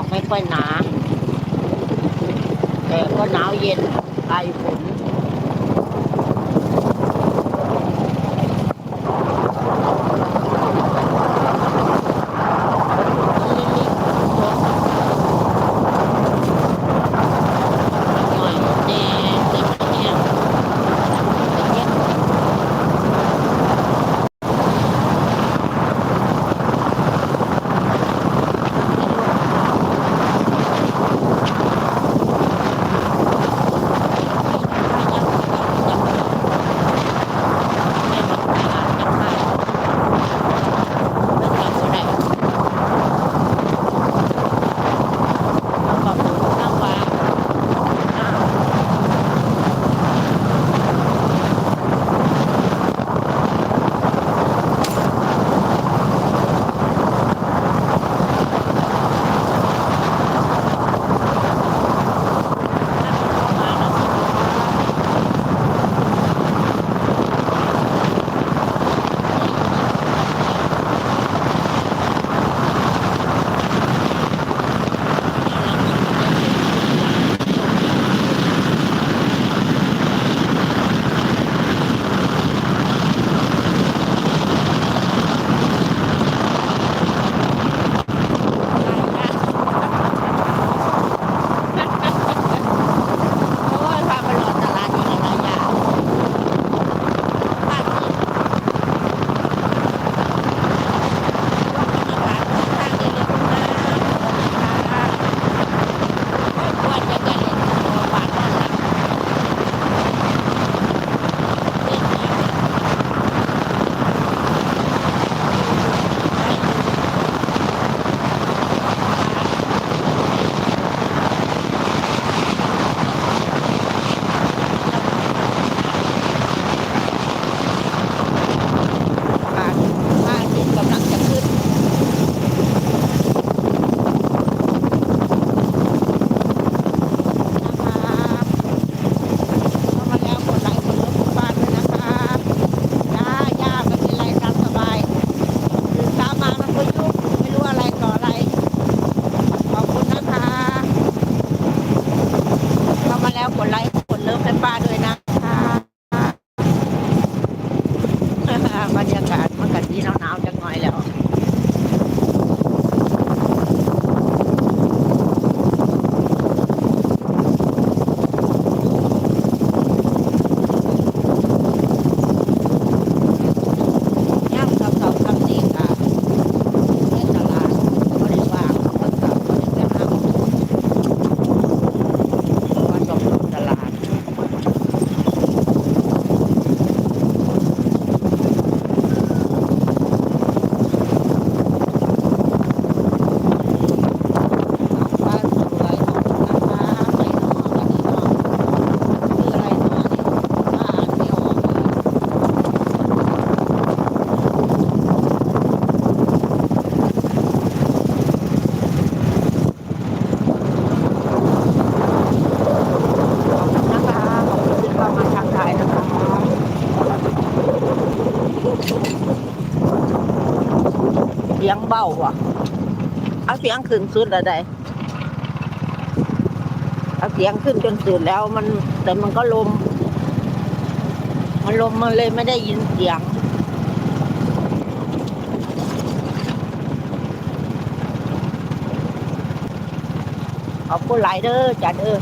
อกไม่ค่อยหนา แต่ก็หนาวเย็นไอฝน เบาว่ะเอาเสียงขึ้นสุดอะไรเอาเสียงขึ้นจนสุดแล้วมันแต่มันก็ลม มันลมมันเลยไม่ได้ยินเสียง ขอบคุณหลายเด้อจัดเด้อ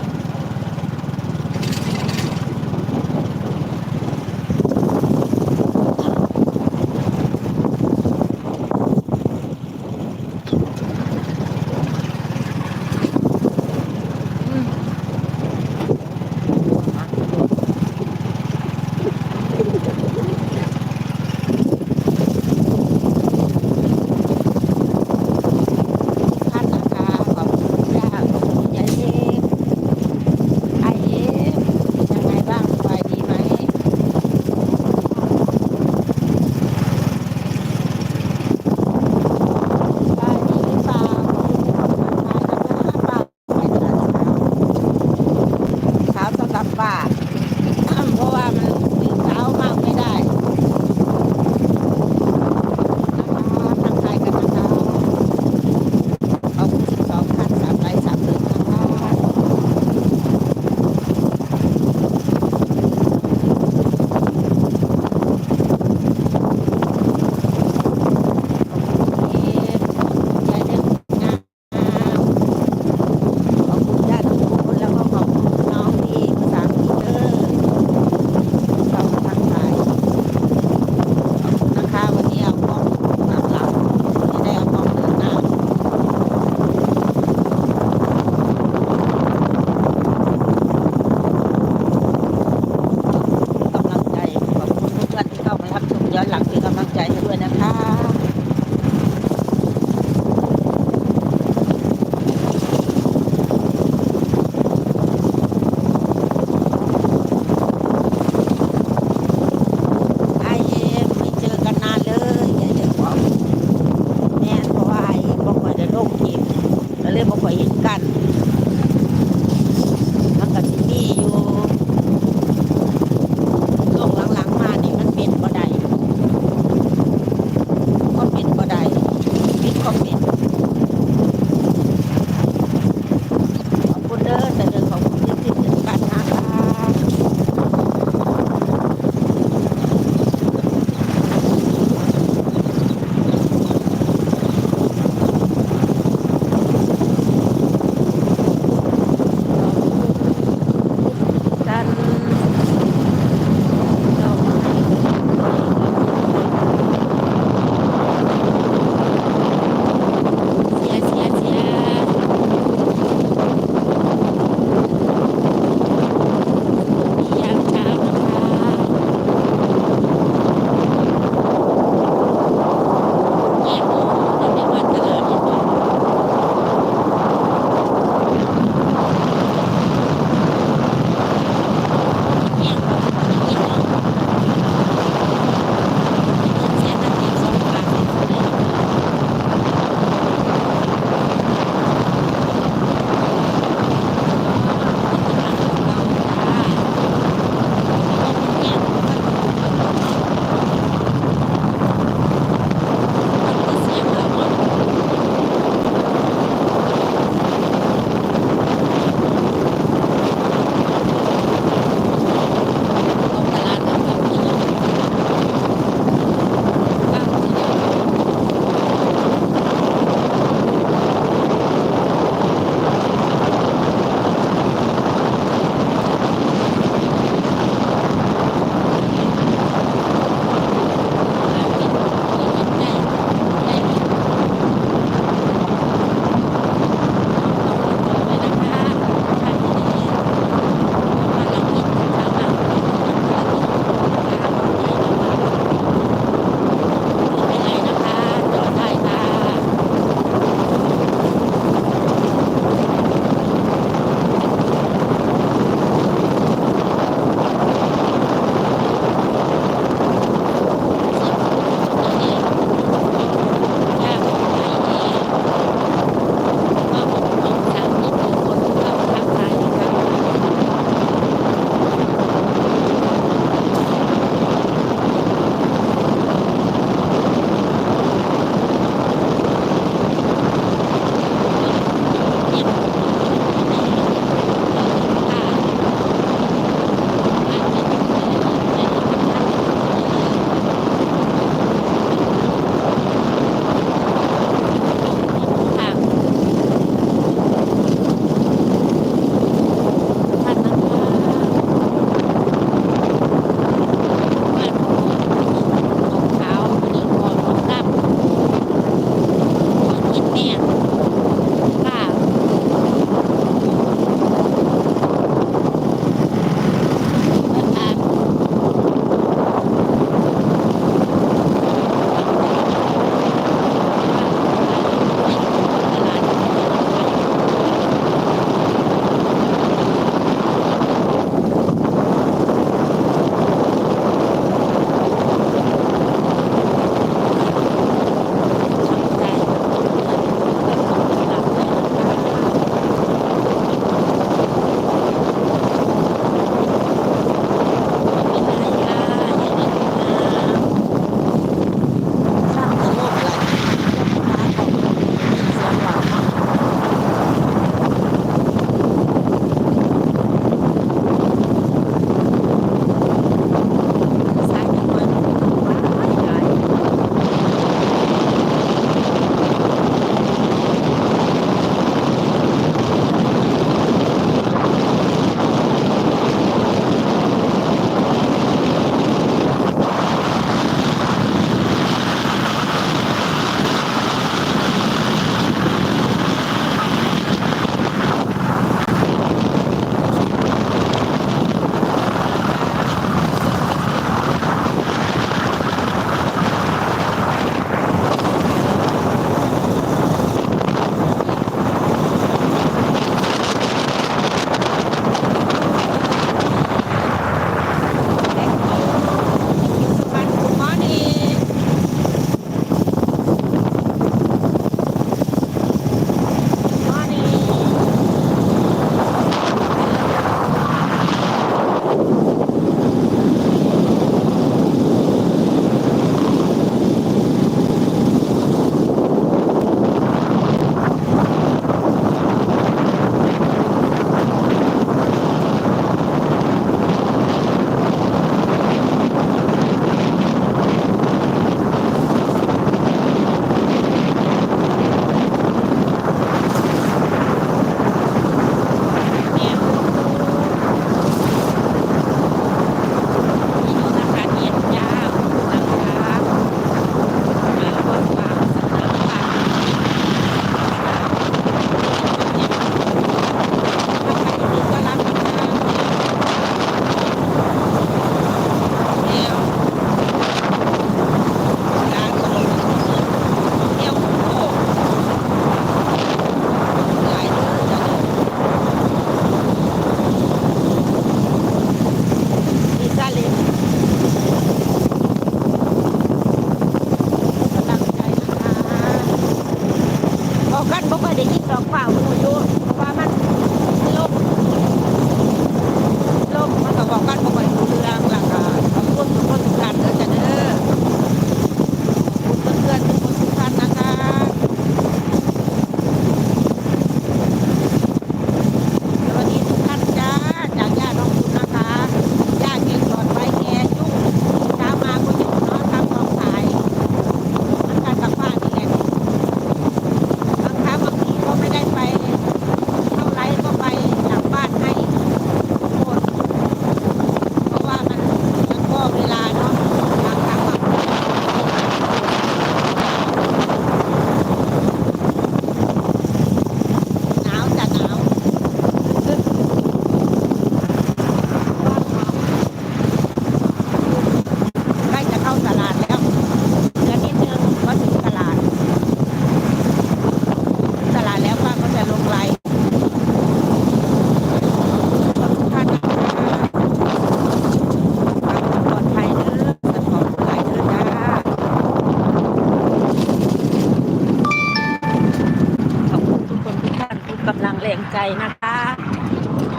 ใจนะคะ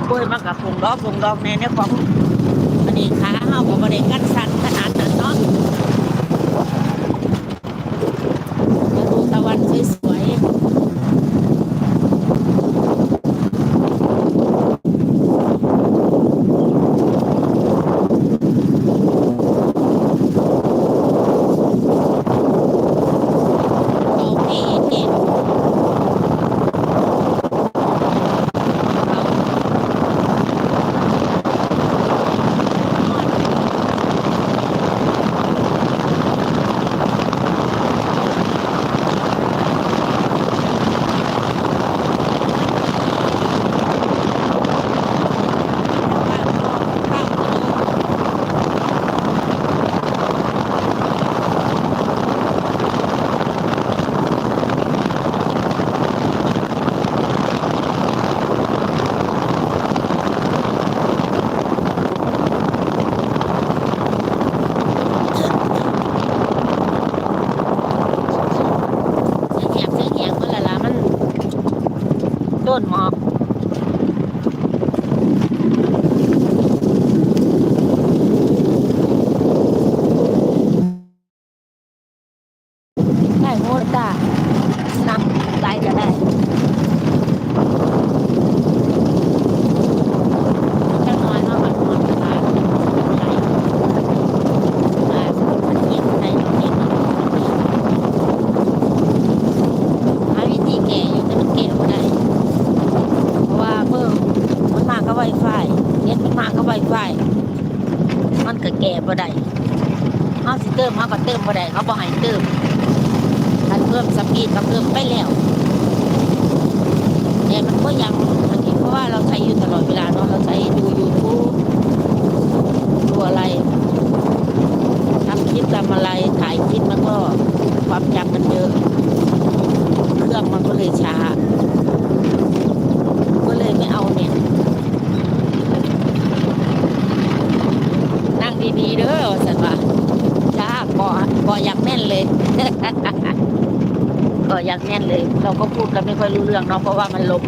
กล้วยมากับผงดอกผงดอกในเนี่ยของอันนี้ขาเฮาก็บ่ได้กันสั่นขนาดนั้นเนาะมาดูตะวันสวยๆโอเคเด็ด เสียงเสียงเสียงเมื่อไรล่ะมัน ต้นหมอกได้โมดจ้านำได้ก็ได้จังน้อยเนาะมันหมดตาไหลอ่ามันเก็บได้เก็บได้หาวิธีแก่อยู่แต่มันแก่บ่ได้ เพราะว่าเพิ่มมันมากก็ไวไฟเน็ตมันมากก็ไวไฟมันก็แก่บ่ได้ เฮาสิเติมเฮาก็เติมบ่ได้เขาบ่ให้เติมถ้าเพิ่มสปีดก็เพิ่มไปแล้วแต่มันก็ยังอันนี้เพราะว่าเราใช้อยู่ตลอดเวลาเนาะเราใช้ดู YouTube ดูอะไรทำคลิปทำอะไรถ่ายคลิปมันก็ความจำมันเยอะเครื่องมันก็เลยช้า ก็เลยไม่เอาเนี่ย นั่ง ดีๆเด้อสันว่าจ้าก่อก่ออยากแน่นเลยก่ออยากแน่นเลย เราก็พูดกันไม่ค่อยรู้เรื่องเนาะเพราะว่ามันลม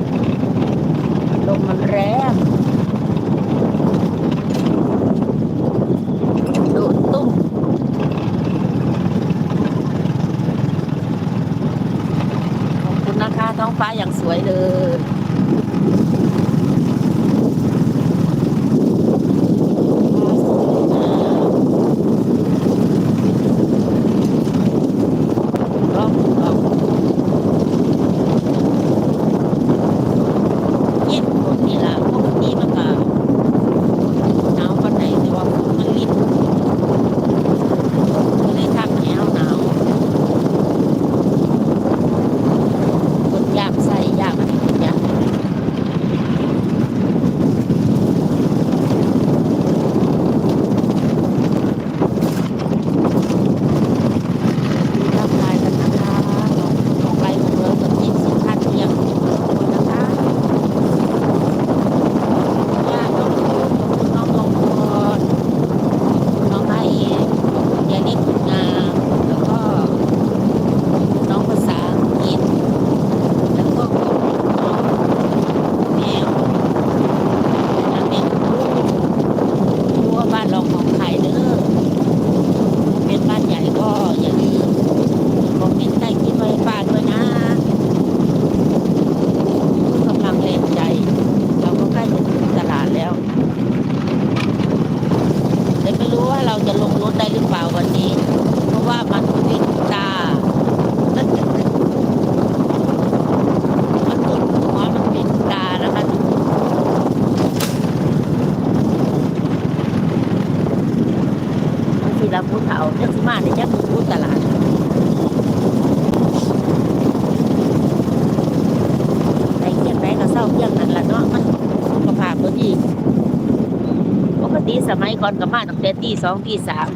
สมัยก่อนก็มาตั้งแต่ตีสองตีสาม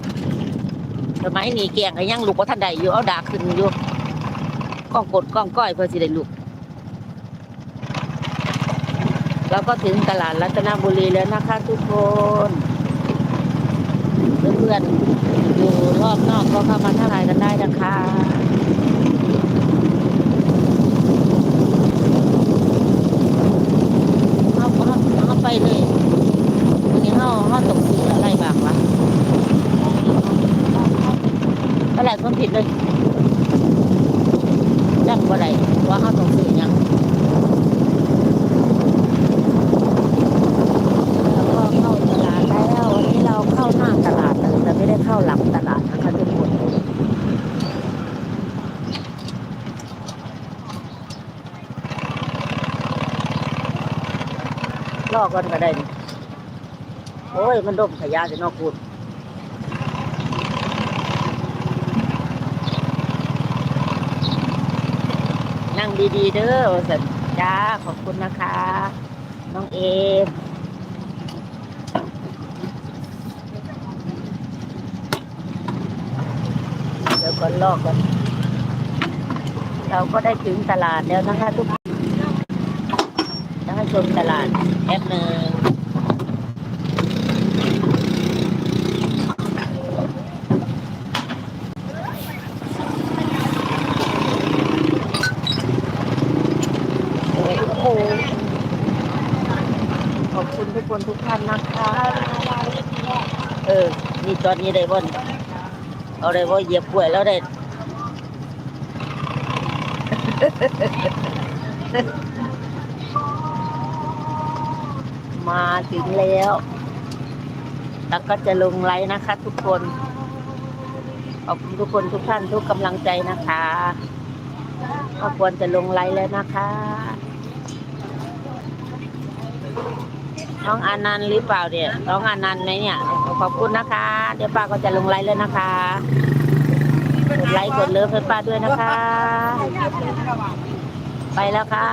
สมัยนี้แกงก็ยังลูกว่าท่านใดอยู่เอาดาขึ้นอยู่ก้องกดก้องก้อยเพื่อสิได้ลูกเราก็ถึงตลาดรัตนบุรีแล้วนะคะทุกคนเพื่อนๆอยู่รอบนอกก็เข้ามาทักทายกันได้นะคะเอาไปเลยวันนี้เขาเขาตกซื้ออะไรบ้างวะ อะไรคนผิดเลยจักบ่ได้ว่าเขาต้องซื้อยังแล้วก็เข้าตลาดได้แล้ววันนี้เราเข้าหน้าตลาดเลยแต่ไม่ได้เข้าหลังตลาดนะคะทุกคนลอกกันก็ได้ โอ้ย มันดมขยะจะนอกพูด นั่งดี ๆ เด้อสัญจ้าขอบคุณนะคะ น้องเอมเดี๋ยวก่อนลอกก่อน เราก็ได้ถึงตลาดแล้วนะคะทุกคนจะให้ชมตลาดแป๊บหนึ่งโอ้โหขอบคุณทุกคนทุกท่านนะคะ เออ นี่ ตอนนี้ได้บ่นเอาได้บ่เหยียบกล้วยแล้วได้มาถึงแล้ว แล้วก็จะลงไลน์นะคะ ทุกคน ขอบคุณทุกคนทุกท่านทุกกำลังใจนะคะก็ควรจะลงไลน์แล้วนะคะ น้องอานันต์หรือเปล่าเนี่ย น้องอานันต์ไหมเนี่ย ขอบคุณนะคะ เดี๋ยวป้าก็จะลงไลน์เลยนะคะกดไลค์กดเลิฟให้ป้าด้วยนะคะ ไปแล้วค่ะ